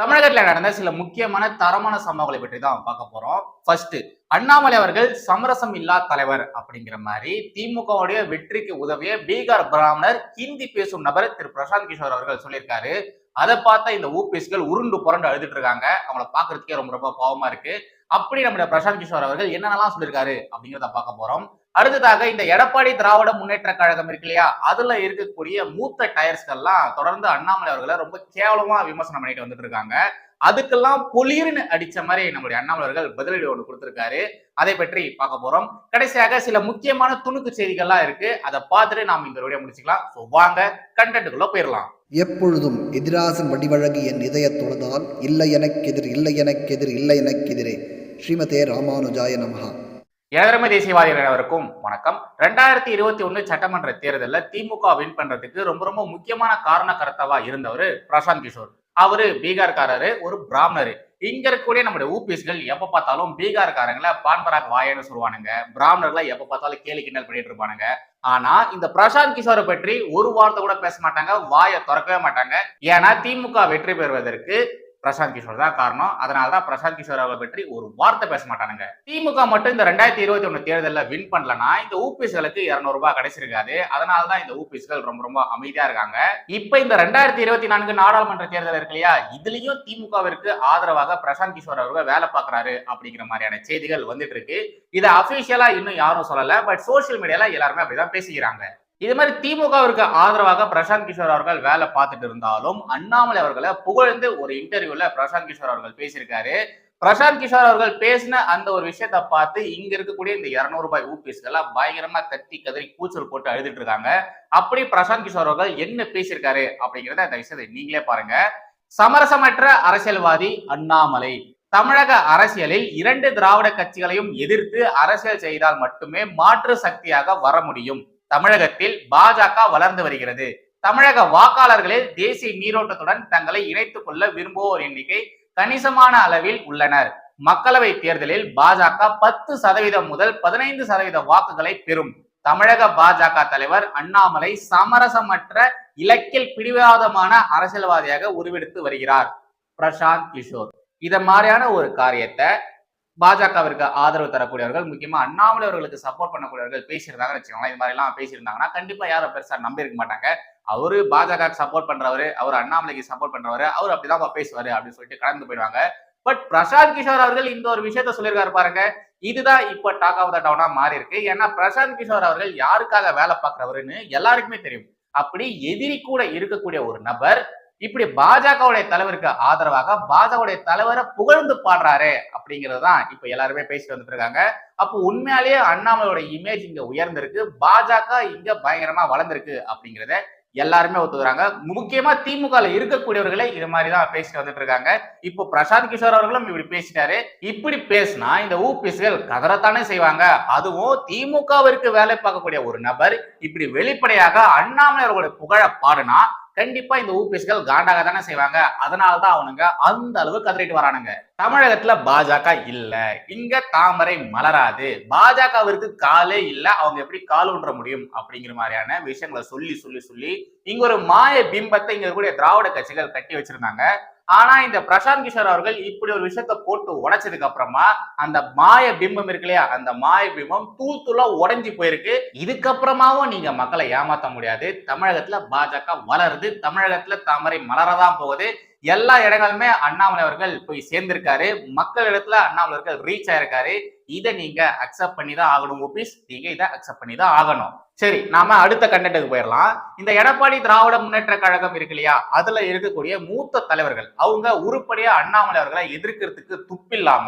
தமிழகத்துல நடந்த சில முக்கியமான தரமான சம்பவங்களை பற்றி தான் பார்க்க போறோம். ஃபர்ஸ்ட் அண்ணாமலை அவர்கள் சமரசம் இல்லா தலைவர் அப்படிங்கிற மாதிரி திமுகவுடைய வெற்றிக்கு உதவிய பீகார் பிராமணர் ஹிந்தி பேசும் நபர் திரு பிரசாந்த் கிஷோர் அவர்கள் சொல்லியிருக்காரு. அதை பார்த்த இந்த ஊபிஎஸ்கள் உருண்டு புரண்டு அழுதுட்டு இருக்காங்க. அவங்கள பாக்குறதுக்கே ரொம்ப ரொம்ப பாவமா இருக்கு. அப்படி நம்முடைய பிரசாந்த் கிஷோர் அவர்கள் என்னென்னலாம் சொல்லியிருக்காரு அப்படிங்கிறத பார்க்க போறோம். அடுத்ததாக இந்த எடப்பாடி திராவிட முன்னேற்ற கழகம் இருக்கு இல்லையா? அதுல இருக்கக்கூடிய மூத்த டயர்ஸ்கள்லாம் தொடர்ந்து அண்ணாமலை அவர்களை ரொம்ப கேவலமா விமர்சனம் பண்ணிட்டு வந்துட்டு இருக்காங்க. அதுக்கெல்லாம் பொலிர்னு அடிச்ச மாதிரி நம்முடைய அண்ணாமலர்கள் பதிலடி ஒன்று கொடுத்துருக்காரு. அதை பற்றி பார்க்க போறோம். கடைசியாக சில முக்கியமான துணுக்கு செய்திகள்லாம் இருக்கு. அதை பார்த்துட்டு நாம் இந்த வீடியோ முடிச்சுக்கலாம். ஸோ வாங்க கண்டென்ட்டுக்குள்ள போயிடலாம். எப்பொழுதும் எதிராசன் வடிவழகு என் இதய தொழுதால் இல்லை எனக்கெதிர் இல்லை எனக்கெதிர் இல்லை எனக்கெதிரே ஸ்ரீமதே ராமானுஜாய நமஹா. ஏதரம தேசியவாதிகள் அனைவருக்கும் வணக்கம். ரெண்டாயிரத்தி இருபத்தி ஒன்று சட்டமன்ற தேர்தலில் திமுக வின் பண்றதுக்கு ரொம்ப ரொம்ப முக்கியமான காரண கர்த்தாவா இருந்தவர் பிரசாந்த் கிஷோர். அவரு பீகார்காரரு ஒரு பிராமணரு. இங்க இருக்கக்கூடிய நம்முடைய ஊபிஸ்கள் எப்ப பார்த்தாலும் பீகார்காரங்களை பான்பராக் வாயன்னு சொல்லுவானுங்க. பிராமணர்களை எப்ப பார்த்தாலும் கேலி கிண்டல் பண்ணிட்டு இருப்பானுங்க. ஆனா இந்த பிரசாந்த் கிஷோரை பற்றி ஒரு வார்த்தை கூட பேச மாட்டாங்க வாயை திறக்கவே மாட்டாங்க. ஏன்னா திமுக வெற்றி பெறுவதற்கு பிரசாந்த் கிஷோர் தான் காரணம். அதனால தான் பிரசாந்த் கிஷோர் அவர்களை பற்றி ஒரு வார்த்தை பேச மாட்டானுங்க. திமுக மட்டும் இந்த ரெண்டாயிரத்தி இருபத்தி ஒன்று தேர்தலில் வின் பண்ணலனா இந்த ஊபிஸ்களுக்கு இரநூறுபா கிடைச்சிருக்காது. அதனால தான் இந்த ஊபிஸ்கள் ரொம்ப ரொம்ப அமைதியா இருக்காங்க. இப்போ இந்த ரெண்டாயிரத்தி இருபத்தி நான்கு நாடாளுமன்ற தேர்தல் இருக்கு இல்லையா? இதுலயும் திமுகவிற்கு ஆதரவாக பிரசாந்த் கிஷோர் அவர்கள் வேலை பார்க்கறாரு அப்படிங்கிற மாதிரியான செய்திகள் வந்துட்டு இருக்கு. இதை அபிஷியலா இன்னும் யாரும் சொல்லல பட் சோசியல் மீடியால எல்லாருமே அப்படிதான் பேசிக்கிறாங்க. இது மாதிரி திமுகவிற்கு ஆதரவாக பிரசாந்த் கிஷோர் அவர்கள் வேலை பார்த்துட்டு இருந்தாலும் அண்ணாமலை அவர்களை புகழ்ந்து ஒரு இன்டர்வியூல பிரசாந்த் கிஷோர் அவர்கள் பேசியிருக்காரு. பிரசாந்த் கிஷோர் அவர்கள் பேசின அந்த ஒரு விஷயத்த பார்த்து இங்க இருக்கக்கூடிய இந்த இருநூறு ரூபாய் ஊபிஸ்கெல்லாம் பயங்கரமா தட்டி கதறி கூச்சல் போட்டு அழுதுட்டு இருக்காங்க. அப்படி பிரசாந்த் கிஷோர் அவர்கள் என்ன பேசியிருக்காரு அப்படிங்கிறத அந்த விஷயத்தை நீங்களே பாருங்க. சமரசமற்ற அரசியல்வாதி அண்ணாமலை. தமிழக அரசியலில் இரண்டு திராவிட கட்சிகளையும் எதிர்த்து அரசியல் செய்தால் மட்டுமே மாற்று சக்தியாக வர முடியும். தமிழகத்தில் பாஜக வளர்ந்து வருகிறது. தமிழக வாக்காளர்களில் தேசிய நீரோட்டத்துடன் தங்களை இணைத்துக் கொள்ள விரும்புவோர் எண்ணிக்கை கணிசமான அளவில் உள்ளனர். மக்களவை தேர்தலில் பாஜக பத்து சதவீதம் முதல் பதினைந்து சதவீத வாக்குகளை பெறும். தமிழக பாஜக தலைவர் அண்ணாமலை சமரசமற்ற இலக்கில் பிடிவாதமான அரசியல்வாதியாக உருவெடுத்து வருகிறார். பிரசாந்த் கிஷோர். இத மாதிரியான ஒரு காரியத்தை பாஜகவிற்கு ஆதரவு தரக்கூடியவர்கள் முக்கியமா அண்ணாமலை அவர்களுக்கு சப்போர்ட் பண்ணக்கூடியவர்கள் பேசியிருந்தாங்கன்னு வச்சுக்கோங்களேன். இது மாதிரி எல்லாம் பேசியிருந்தாங்கன்னா கண்டிப்பா யாரும் பெருசா நம்பி இருக்க மாட்டாங்க. அவரு பாஜக சப்போர்ட் பண்றவரு அவர் அண்ணாமலைக்கு சப்போர்ட் பண்றவரு அவர் அப்படிதான் பேசுவாரு அப்படின்னு சொல்லிட்டு கடந்து போயிடுவாங்க. பட் பிரசாந்த் கிஷோர் அவர்கள் இந்த ஒரு விஷயத்த சொல்லியிருக்காரு பாருங்க. இதுதான் இப்போ டாக் ஆஃப் த டவுனா மாறி இருக்கு ஏன்னா பிரசாந்த் கிஷோர் அவர்கள் யாருக்காக வேலை பார்க்குறவருன்னு எல்லாருக்குமே தெரியும். அப்படி எதிரி கூட இருக்கக்கூடிய ஒரு நபர் இப்படி பாஜகவுடைய தலைவருக்கு ஆதரவாக பாஜகவுடைய தலைவரை புகழ்ந்து பாடுறாரு அப்படிங்கிறது தான் இப்ப எல்லாருமே பேசிட்டு வந்துட்டு இருக்காங்க அப்போ உண்மையாலேயே அண்ணாமலையோட இமேஜ் இங்க உயர்ந்திருக்கு. பாஜக இங்க பயங்கரமா வளர்ந்திருக்கு அப்படிங்கிறத எல்லாருமே ஒத்துக்கிறாங்க. முக்கியமா திமுக இருக்கக்கூடியவர்களே இது மாதிரி தான் பேசிட்டு வந்துட்டு இருக்காங்க இப்போ பிரசாந்த் கிஷோர் அவர்களும் இப்படி பேசிட்டாரு. இப்படி பேசினா இந்த ஊபிஸ்கள் கதறத்தானே செய்வாங்க. அதுவும் திமுகவிற்கு வேலை பார்க்கக்கூடிய ஒரு நபர் இப்படி வெளிப்படையாக அண்ணாமலை அவர்களுடைய புகழ பாடுனா கண்டிப்பா இந்த ஊபிஸ்கள் காண்டாக தானே செய்வாங்க. அதனால தான் அவனுங்க அந்த அளவு கதறிட்டு வரானுங்க. தமிழகத்துல பாஜக இல்ல. இங்க தாமரை மலராது. பாஜகவிற்கு காலே இல்ல. அவங்க எப்படி கால் ஒன்ற முடியும் அப்படிங்கிற மாதிரியான விஷயங்களை சொல்லி சொல்லி சொல்லி இங்க ஒரு மாய பிம்பத்தை இங்க இருக்கக்கூடிய திராவிட கட்சிகள் கட்டி வச்சிருந்தாங்க. ஆனா இந்த பிரசாந்த் கிஷோர் அவர்கள் இப்படி ஒரு விஷயத்த போட்டு உடைச்சதுக்கு அப்புறமா அந்த மாய பிம்பம் இருக்கு இல்லையா அந்த மாய பிம்பம் தூள் தூளா உடைஞ்சு போயிருக்கு. இதுக்கப்புறமாவும் நீங்க மக்களை ஏமாத்த முடியாது. தமிழகத்துல பாஜக வளருது. தமிழகத்துல தாமரை மலரதான் போகுது. எல்லா இடங்களுமே அண்ணாமலை அவர்கள் போய் சேர்ந்திருக்காரு. மக்கள் இடத்துல அண்ணாமலை அவர்கள் ரீச் ஆயிருக்காரு. இதை நீங்க அக்செப்ட் பண்ணி தான் ஆகணும் ஓபிஸ் நீங்க இதை அக்செப்ட் பண்ணி தான் ஆகணும். சரி நாம அடுத்த கண்டென்ட்டுக்கு போயிடலாம். இந்த எடப்பாடி திராவிட முன்னேற்ற கழகம் இருக்கு இல்லையா? அதுல இருக்கக்கூடிய மூத்த தலைவர்கள் அவங்க உருப்படியா அண்ணாமலை அவர்களை எதிர்க்கிறதுக்கு துப்பில்லாம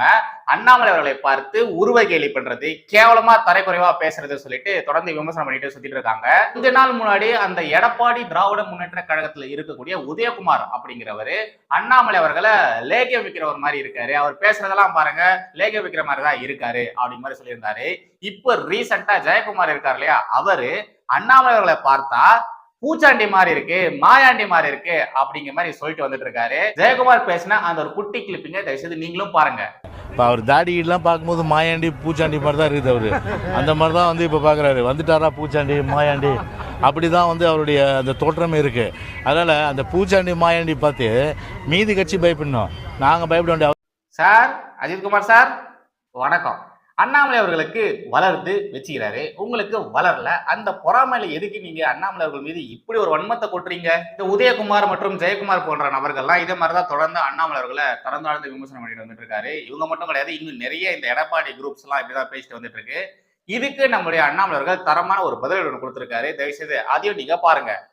அண்ணாமலை அவர்களை பார்த்து உருவ கேலி பண்றது கேவலமா தரைக்குறைவா பேசுறது சொல்லிட்டு தொடர்ந்து விமர்சனம் பண்ணிட்டு சுத்திட்டு இருக்காங்க. கொஞ்ச நாள் முன்னாடி அந்த எடப்பாடி திராவிட முன்னேற்ற கழகத்துல இருக்கக்கூடிய உதயகுமார் அப்படிங்கிறவரு அண்ணாமலை அவர்களை லேகியம் விற்கிறவர் மாதிரி இருக்காரு. அவர் பேசுறதெல்லாம் பாருங்க லேகியம் விற்கிற மாதிரி தான் இருக்காரு. அப்படி மாதிரி சொல்லியிருந்தாரு. இப்ப ரீசெண்டா ஜெயக்குமார் இருக்கார் இல்லையா? அவரு அண்ணாமலை அவர்களை பார்த்தா பூச்சாண்டி மாதிரி இருக்கு மாயாண்டி மாதிரி இருக்கு அப்படிங்கிற மாதிரி சொல்லிட்டு வந்துட்டு இருக்காரு ஜெயக்குமார் பேசின அந்த ஒரு குட்டி கிளிப்பிங்க தயவுசெய்து நீங்களும் பாருங்க. இப்போ அவர் தாடிலாம் பார்க்கும்போது மாயாண்டி பூச்சாண்டி மாதிரி தான் இருக்குது அவர். அந்த மாதிரி தான் வந்து இப்போ பார்க்குறாரு வந்துட்டாரா பூச்சாண்டி மாயாண்டி? அப்படி தான் வந்து அவருடைய அந்த தோற்றமே இருக்குது அதனால் அந்த பூச்சாண்டி மாயாண்டி பார்த்து மீதி கட்சி பயப்படணும். நாங்கள் பயப்பட வேண்டிய சார் அஜித்குமார் சார் வணக்கம். அண்ணாமலை அவர்களுக்கு வளர்ந்து வச்சுக்கிறாரு. உங்களுக்கு வளரல. அந்த பொறாமையில எதுக்கு நீங்க அண்ணாமலை அவர்கள் மீது இப்படி ஒரு வன்மத்தை கொட்டுறீங்க? இந்த உதயகுமார் மற்றும் ஜெயக்குமார் போன்ற நபர்கள்லாம் இதே மாதிரிதான் தொடர்ந்து அண்ணாமலை அவர்களை தொடர்ந்து ஆழ்ந்து விமர்சனம் பண்ணிட்டு வந்துட்டு இருக்காரு. இவங்க மட்டும் கிடையாது இன்னும் நிறைய இந்த எடப்பாடி குரூப்ஸ் எல்லாம் இப்படிதான் பேசிட்டு வந்துட்டு இருக்கு. இதுக்கு நம்முடைய அண்ணாமலை அவர்கள் தரமான ஒரு பதில் ஒன்று கொடுத்துருக்காரு. தயவுசெய்து அதையும் நீங்க பாருங்க.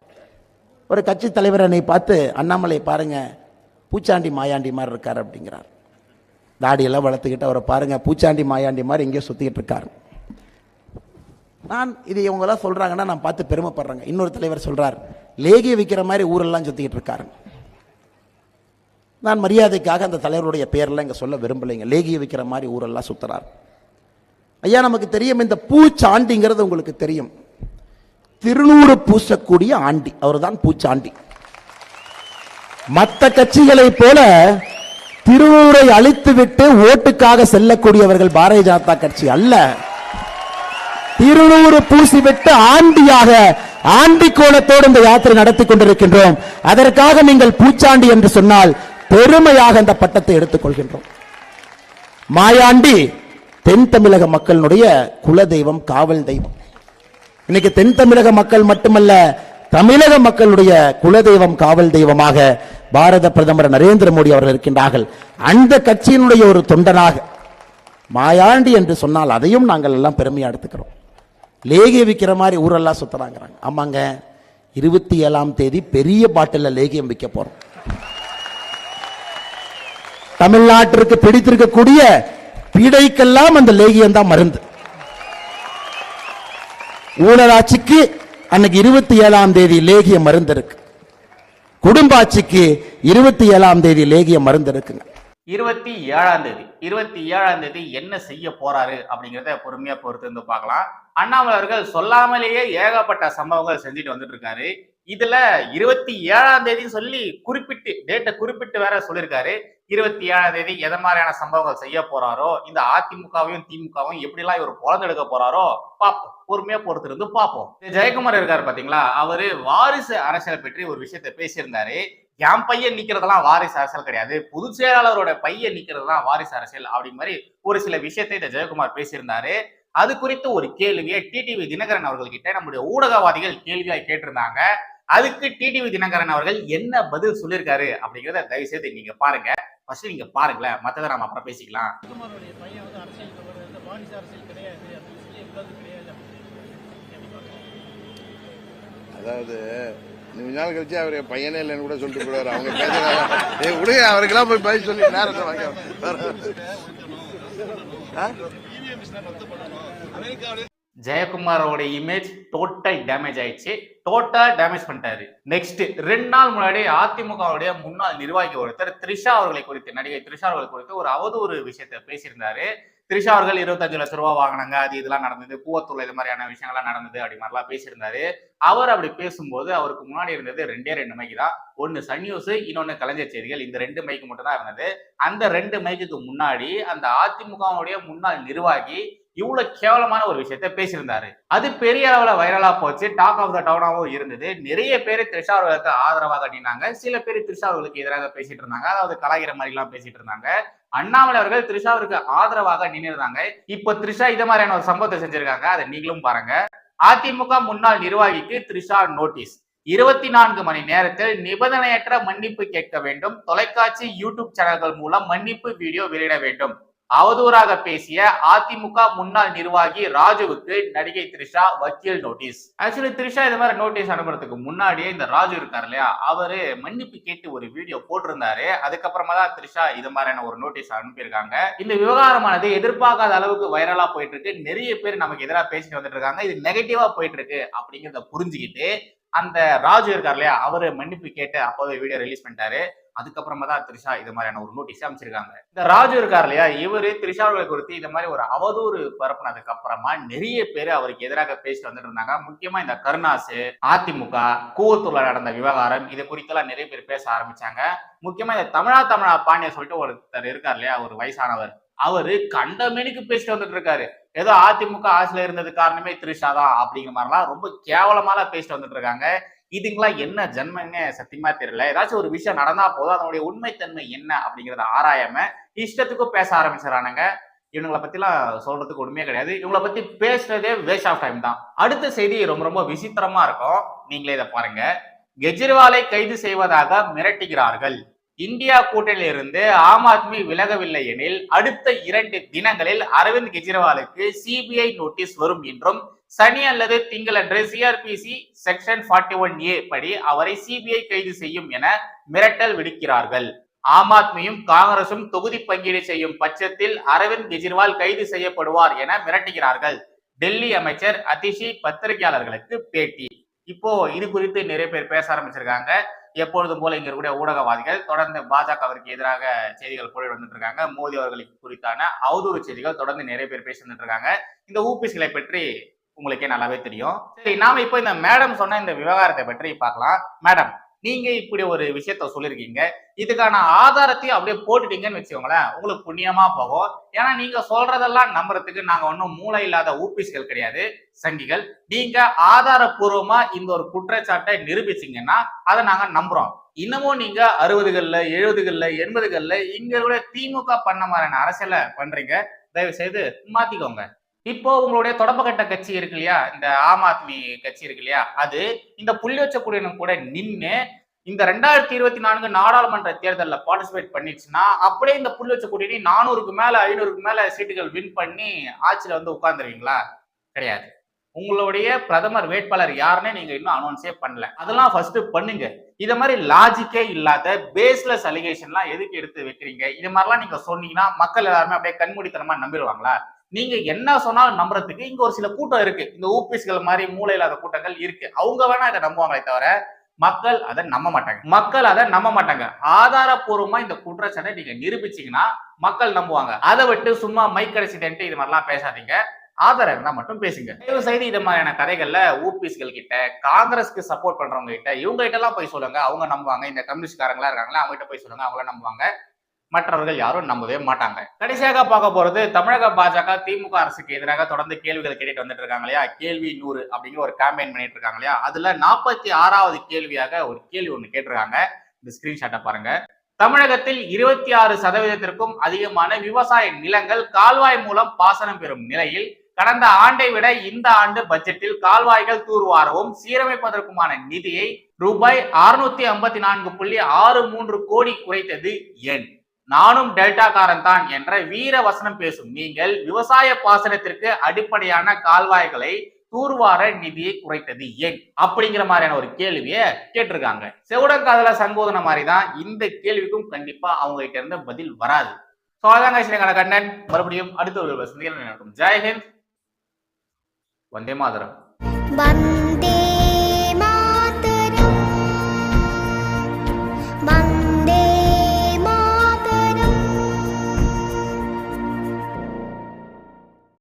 ஒரு கட்சி தலைவர் என்னை பார்த்து அண்ணாமலை பாருங்க பூச்சாண்டி மாயாண்டி மாதிரி இருக்கார் அப்படிங்கிறார். தாடியெல்லாம் வளர்த்துக்கிட்டு அவரை பாருங்க பூச்சாண்டி மாயாண்டி மாதிரி எங்கேயோ சுற்றிக்கிட்டு இருக்காரு. நான் இது இவங்கெல்லாம் சொல்றாங்கன்னா நான் பார்த்து பெருமைப்படுறேங்க. இன்னொரு தலைவர் சொல்கிறார் லேகிய விற்கிற மாதிரி ஊரெல்லாம் சுற்றிக்கிட்டு இருக்காரு. நான் மரியாதைக்காக அந்த தலைவருடைய பேரெல்லாம் இங்கே சொல்ல விரும்பலைங்க. லேகிய விற்கிற மாதிரி ஊரெல்லாம் சுற்றுறார் ஐயா நமக்கு தெரியும் இந்த பூச்சாண்டிங்கிறது உங்களுக்கு தெரியும். திருநூறு பூசக்கூடிய ஆண்டி. அவர்தான் பூச்சாண்டி. மற்ற கட்சிகளை போல திருவூரை அழித்துவிட்டு ஓட்டுக்காக செல்லக்கூடியவர்கள் பாரதிய ஜனதா கட்சி அல்ல. திருநூறு பூசிவிட்டு ஆண்டியாக ஆண்டி கோலத்தோடு இந்த யாத்திரை நடத்தி கொண்டிருக்கின்றோம். அதற்காக நீங்கள் பூச்சாண்டி என்று சொன்னால் பெருமையாக அந்த பட்டத்தை எடுத்துக் கொள்கின்றோம். மாயாண்டி தென் தமிழக மக்களுடைய குலதெய்வம் காவல் தெய்வம். இன்னைக்கு தென் தமிழக மக்கள் மட்டுமல்ல தமிழக மக்களுடைய குல தெய்வம் காவல் தெய்வமாக பாரத பிரதமர் நரேந்திர மோடி அவர்கள் இருக்கின்றார்கள். அந்த கட்சியினுடைய ஒரு தொண்டனாக மாயாண்டி என்று சொன்னால் அதையும் நாங்கள் எல்லாம் பெருமையாக எடுத்துக்கிறோம். லேகியம் விற்கிற மாதிரி ஊரெல்லாம் சுத்துறாங்கிறாங்க. ஆமாங்க. இருபத்தி ஏழாம் தேதி பெரிய பாட்டில லேகியம் விற்க போறோம். தமிழ்நாட்டிற்கு பிடித்திருக்கக்கூடிய பீடைக்கெல்லாம் அந்த லேகியம் தான் மருந்து. ஊழலாட்சிக்கு அன்னைக்கு இருபத்தி ஏழாம் தேதி லேகிய மருந்து இருக்கு. குடும்ப ஆட்சிக்கு இருபத்தி ஏழாம் தேதி லேகிய மருந்து இருக்குங்க இருபத்தி ஏழாம் தேதி. இருபத்தி ஏழாம் தேதி என்ன செய்ய போறாரு அப்படிங்கிறத பொறுமையா பொறுத்து இருந்து பார்க்கலாம். அண்ணாமலை அவர்கள் சொல்லாமலேயே ஏகப்பட்ட சம்பவங்கள் செஞ்சுட்டு வந்துட்டு இருக்காரு. இதுல இருபத்தி ஏழாம் தேதி சொல்லி குறிப்பிட்டு டேட்டை குறிப்பிட்டு வேற சொல்லியிருக்காரு இருபத்தி ஏழாம் தேதி எதை மாதிரியான சம்பவங்கள் செய்ய போறாரோ இந்த அதிமுகவையும் திமுகவும் எப்படிலாம் இவர் குழந்தெடுக்க போறாரோ பார்ப்போம். பொறுமையா பொறுத்திருந்து பார்ப்போம். ஜெயக்குமார் இருக்காரு பாத்தீங்களா? அவரு வாரிசு அரசியல் பற்றி ஒரு விஷயத்த பேசியிருந்தாரு. என் பையன் நிக்கிறதெல்லாம் வாரிசு அரசியல் கிடையாது. பொதுச் செயலாளரோட பையன் நிக்கிறதுலாம் வாரிசு அரசியல் அப்படி மாதிரி ஒரு சில விஷயத்தை இந்த ஜெயக்குமார் பேசியிருந்தாரு. அது குறித்து ஒரு கேள்வியை டிடிவி தினகரன் அவர்கள்கிட்ட நம்முடைய ஊடகவாதிகள் கேள்வியாக கேட்டிருந்தாங்க. அதுக்கு டிடிவி தினகரன் அவர்கள் என்ன பதில் சொல்லியிருக்காரு அப்படிங்கிறத தயவு செய்து நீங்க பாருங்க. ஃபர்ஸ்ட் நீங்க பாருங்களேன். மத்ததை நம்ம அப்புறம் பேசிக்கலாம். அதாவது கொஞ்ச நாள் கழிச்சு அவர் பையனே இல்லைன்னு கூட சொல்லிட்டு போடுவார் அவங்க பேசுறாங்க விடுங்க அவருக்கெல்லாம் போய் பதில் சொல்லி நேரத்தை வாங்க? ஜெயக்குமாரோட இமேஜ் டோட்டல் டேமேஜ் ஆயிடுச்சு. டோட்டல் டேமேஜ் பண்ணிட்டாரு. நெக்ஸ்ட் ரெண்டு நாள் முன்னாடி அதிமுகவுடைய முன்னாள் நிர்வாகி ஒருத்தர் த்ரிஷா அவர்களை குறித்து நடிகை த்ரிஷா அவர்களை குறித்து ஒரு அவதூறு விஷயத்த பேசியிருந்தாரு. த்ரிஷா அவர்கள் இருபத்தஞ்சு லட்ச ரூபா வாங்கினாங்க அது இதெல்லாம் நடந்தது கூவத்துள்ள இது மாதிரியான விஷயங்கள்லாம் நடந்தது அப்படி மாதிரிலாம் பேசியிருந்தாரு. அவர் அப்படி பேசும்போது அவருக்கு முன்னாடி இருந்தது ரெண்டே ரெண்டு மைக்கு தான். ஒன்னு சன் நியூஸ் இன்னொன்னு கலைஞர் செய்திகள். இந்த ரெண்டு மைக்கு மட்டும் தான் இருந்தது. அந்த ரெண்டு மைக்குக்கு முன்னாடி அந்த அதிமுகவுடைய முன்னாள் நிர்வாகி இவ்வளவு கேவலமான ஒரு விஷயத்த பேசியிருந்தாரு. அது பெரிய அளவுல வைரலா போச்சு. டாக் ஆஃப் த டவுனாவும் இருந்தது. நிறைய பேர் த்ரிஷா அவர்களுக்கு ஆதரவாக கட்டினாங்க. சில பேர் த்ரிஷா அவர்களுக்கு எதிராக பேசிட்டு இருந்தாங்க. அதாவது கலாகிற மாதிரி எல்லாம் பேசிட்டு இருந்தாங்க. அண்ணாமலை அவர்கள் த்ரிஷாவிற்கு ஆதரவாக நின்றுருந்தாங்க இப்ப த்ரிஷா இதை மாதிரியான ஒரு சம்பவத்தை செஞ்சிருக்காங்க. அதை நீங்களும் பாருங்க. அதிமுக முன்னாள் நிர்வாகிக்கு த்ரிஷா நோட்டீஸ் இருபத்தி நான்கு மணி நேரத்தில் நிபந்தனையற்ற மன்னிப்பு கேட்க வேண்டும். தொலைக்காட்சி யூடியூப் சேனல்கள் மூலம் மன்னிப்பு வீடியோ வெளியிட வேண்டும். அவதூறாக பேசிய அதிமுக முன்னாள் நிர்வாகி ராஜுவுக்கு நடிகை த்ரிஷா வக்கீல் நோட்டீஸ் ஆக்சுவலி த்ரிஷா இது மாதிரி நோட்டீஸ் அனுப்புறதுக்கு முன்னாடியே இந்த ராஜு இருக்கார் இல்லையா? அவரு மன்னிப்பு கேட்டு ஒரு வீடியோ போட்டிருந்தாரு. அதுக்கப்புறமா தான் த்ரிஷா இது மாதிரியான ஒரு நோட்டீஸ் அனுப்பியிருக்காங்க. இந்த விவகாரமானது எதிர்பார்க்காத அளவுக்கு வைரலா போயிட்டு இருக்கு நிறைய பேர் நமக்கு எதிராக பேசிட்டு வந்துட்டு இருக்காங்க இது நெகட்டிவா போயிட்டு இருக்கு அப்படிங்கிறத புரிஞ்சுக்கிட்டு அந்த ராஜு இருக்கார் இல்லையா? அவரு மன்னிப்பு கேட்டு அப்போவே வீடியோ ரிலீஸ் பண்ணிட்டாரு. அதுக்கப்புறமா தான் த்ரிஷா இது மாதிரியான ஒரு நோட்டீஸ் அமைச்சிருக்காங்க இந்த ராஜு இருக்கார் இல்லையா? இவரு த்ரிஷா அவர்களை குறித்து இந்த மாதிரி ஒரு அவதூறு பரப்புனதுக்கு அப்புறமா நிறைய பேர் அவருக்கு எதிராக பேசிட்டு வந்துட்டு இருந்தாங்க. முக்கியமா இந்த கருணாசு அதிமுக கூவத்தூர்ல நடந்த விவகாரம் இது குறித்தெல்லாம் நிறைய பேர் பேச ஆரம்பிச்சாங்க. முக்கியமா இந்த தமிழா தமிழா பாண்டிய சொல்லிட்டு ஒருத்தர் இருக்கார் இல்லையா? ஒரு வயசானவர். அவரு கண்டமேனிக்கு பேசிட்டு வந்துட்டு இருக்காரு. ஏதோ அதிமுக ஆட்சியில இருந்தது காரணமே த்ரிஷா தான் அப்படிங்கிற மாதிரிலாம் ரொம்ப கேவலமாலாம் பேசிட்டு வந்துட்டு இருக்காங்க. இதுங்களாம் என்ன ஜென்மங்க? சத்தியமா தெரியல. ஏதாச்சும் ஒரு விஷயம் நடந்தா போதும். அதனுடைய உண்மைத்தன்மை என்ன அப்படிங்கிறத ஆராயாம இஷ்டத்துக்கும் பேச ஆரம்பிச்சிடறானுங்க. இவங்களை பத்திலாம் சொல்றதுக்கு உண்மையே கிடையாது. இவங்கள பத்தி பேசுறதே வேஸ்ட் ஆஃப் டைம் தான். அடுத்த செய்தி ரொம்ப ரொம்ப விசித்திரமா இருக்கும். நீங்களே இதை பாருங்க. கெஜ்ரிவாலை கைது செய்வதாக மிரட்டுகிறார்கள். இந்தியா கூட்டணியில் இருந்து ஆம் ஆத்மி விலகவில்லை எனில் அடுத்த இரண்டு தினங்களில் அரவிந்த் கெஜ்ரிவாலுக்கு சிபிஐ நோட்டீஸ் வரும் என்றும் சனி அல்லது திங்களன்று CrPC section forty one A படி அவரை சிபிஐ கைது செய்யும் என மிரட்டல் விடுக்கிறார்கள். ஆம் ஆத்மியும் காங்கிரசும் தொகுதி பங்கீடு செய்யும் பட்சத்தில் அரவிந்த் கெஜ்ரிவால் கைது செய்யப்படுவார் என மிரட்டுகிறார்கள். டெல்லி அமைச்சர் அதிஷி பத்திரிகையாளர்களுக்கு பேட்டி. இப்போ இது குறித்து நிறைய பேர் பேச ஆரம்பிச்சிருக்காங்க. எப்பொழுதும் போல இங்க இருக்கக்கூடிய ஊடகவாதிகள் தொடர்ந்து பாஜகவிற்கு எதிராக செய்திகள் போய் வந்துட்டு இருக்காங்க. மோடி அவர்களுக்கு குறித்தான அவதூறு செய்திகள் தொடர்ந்து நிறைய பேர் பேசி இருக்காங்க. இந்த ஊபிசிகளை பற்றி உங்களுக்கே நல்லாவே தெரியும். சரி நாம இப்போ இந்த மேடம் சொன்ன இந்த விவகாரத்தை பற்றி பார்க்கலாம். மேடம் நீங்க இப்படி ஒரு விஷயத்த சொல்லியிருக்கீங்க இதுக்கான ஆதாரத்தையும் அப்படியே போட்டுட்டீங்கன்னு வச்சுக்கோங்களேன் உங்களுக்கு புண்ணியமா போகும். ஏன்னா நீங்க சொல்றதெல்லாம் நம்புறதுக்கு நாங்க ஒன்றும் மூளை இல்லாத ஊபிஸ்கள் கிடையாது சங்கிகள். நீங்க ஆதாரபூர்வமா இந்த ஒரு குற்றச்சாட்டை நிரூபிச்சீங்கன்னா அதை நாங்க நம்புறோம். இன்னமும் நீங்க அறுபதுகள்ல எழுபதுகள்ல எண்பதுகள்ல இங்க கூட திமுக பண்ண மாதிரியான அரசியலை பண்றீங்க. தயவு செய்து மாத்திக்கோங்க. இப்போ உங்களுடைய தொடப்பக்கட்ட கட்சி இருக்கு இல்லையா? இந்த ஆம் ஆத்மி கட்சி இருக்கு இல்லையா? அது இந்த புள்ளி வச்ச குடியினம் கூட நின்று இந்த ரெண்டாயிரத்தி இருபத்தி நான்கு நாடாளுமன்ற தேர்தலில் பார்ட்டிசிபேட் பண்ணிச்சுன்னா அப்படியே இந்த புள்ளி வச்ச குடியினி நானூறுக்கு மேல ஐநூறுக்கு மேல சீட்டுகள் வின் பண்ணி ஆட்சியில வந்து உட்கார்ந்துருவீங்களா? கிடையாது. உங்களுடைய பிரதமர் வேட்பாளர் யாருன்னு நீங்க இன்னும் அனௌன்ஸே பண்ணல. அதெல்லாம் ஃபர்ஸ்ட் பண்ணுங்க. இத மாதிரி லாஜிக்கே இல்லாத பேஸ்லெஸ் அலிகேஷன்லாம் எதுக்கு எடுத்து வைக்கிறீங்க? இது மாதிரிலாம் நீங்க சொன்னீங்கன்னா மக்கள் எல்லாருமே அப்படியே கண்மூடித்தனமா நம்பிடுவாங்களா? நீங்க என்ன சொன்னாலும் நம்புறதுக்கு இங்க ஒரு சில கூட்டம் இருக்கு. இந்த ஊபிஸ்கள் மாதிரி மூளை இல்லாத கூட்டங்கள் இருக்கு. அவங்க வேணா இதை நம்புவாங்களே தவிர மக்கள் அதை நம்ப மாட்டாங்க. மக்கள் அதை நம்ப மாட்டாங்க. ஆதாரபூர்வமா இந்த குற்றச்சாட்டை நீங்க நிரூபிச்சீங்கன்னா மக்கள் நம்புவாங்க. அதை விட்டு சும்மா மைக் அடிச்சிட்டு இது மாதிரிலாம் பேசாதீங்க. ஆதாரம் இருந்தா மட்டும் பேசுங்க. தயவு செய்து இது மாதிரியான கதைகள்ல ஊபிஸ்கள் கிட்ட காங்கிரஸ்க்கு சப்போர்ட் பண்றவங்க கிட்ட இவங்க கிட்ட எல்லாம் போய் சொல்லுங்க. அவங்க நம்புவாங்க. இந்த கம்யூனிஸ்ட்காரங்களா இருக்காங்களா அவங்க கிட்ட போய் சொல்லுங்க. அவங்கள நம்புவாங்க. மற்றவர்கள் யாரும் நம்பவே மாட்டாங்க. கடைசியாக பார்க்க போறது தமிழக பாஜக திமுக அரசுக்கு எதிராக தொடர்ந்து கேள்விகள் கேட்டுட்டு வந்துட்டு இருக்காங்க இல்லையா? கேள்வி நூறு அப்படிங்கிற ஒரு கேம்பெயின் பண்ணிட்டு இருக்காங்க இல்லையா? அதுல நாற்பத்தி ஆறாவது கேள்வியாக ஒரு கேள்வி ஒண்ணு கேட்டிருக்காங்க. இந்த ஸ்கிரீன்ஷாட்டை பாருங்க. தமிழகத்தில் இருபத்தி ஆறு சதவீதத்திற்கும் அதிகமான விவசாய நிலங்கள் கால்வாய் மூலம் பாசனம் பெறும் நிலையில் கடந்த ஆண்டை விட இந்த ஆண்டு பட்ஜெட்டில் கால்வாய்கள் தூர்வாரவும் சீரமைப்பதற்குமான நிதியை ரூபாய் அறுநூத்தி ஐம்பத்தி நான்கு புள்ளி ஆறு மூன்று கோடி குறைத்தது ஏன்? நானும் டெல்டாக்காரன் தான் என்ற வீர வசனம் பேசும். நீங்கள் விவசாய பாசனத்திற்கு அடிப்படையான கால்வாய்களை தூர்வார நிதியை குறைத்தது ஏன்? அப்படிங்கிற மாதிரியான ஒரு கேள்வியை கேட்டிருக்காங்க. செவுடங்காதல சங்கோதன மாதிரி தான் இந்த கேள்விக்கும் கண்டிப்பா அவங்க கிட்ட இருந்து பதில் வராது. ஸோ அதான் கண்ணன். மறுபடியும் அடுத்த ஒரு சந்திகள் நடக்கும் ஜெய்ஹிந்த் வந்தே மாதரம்.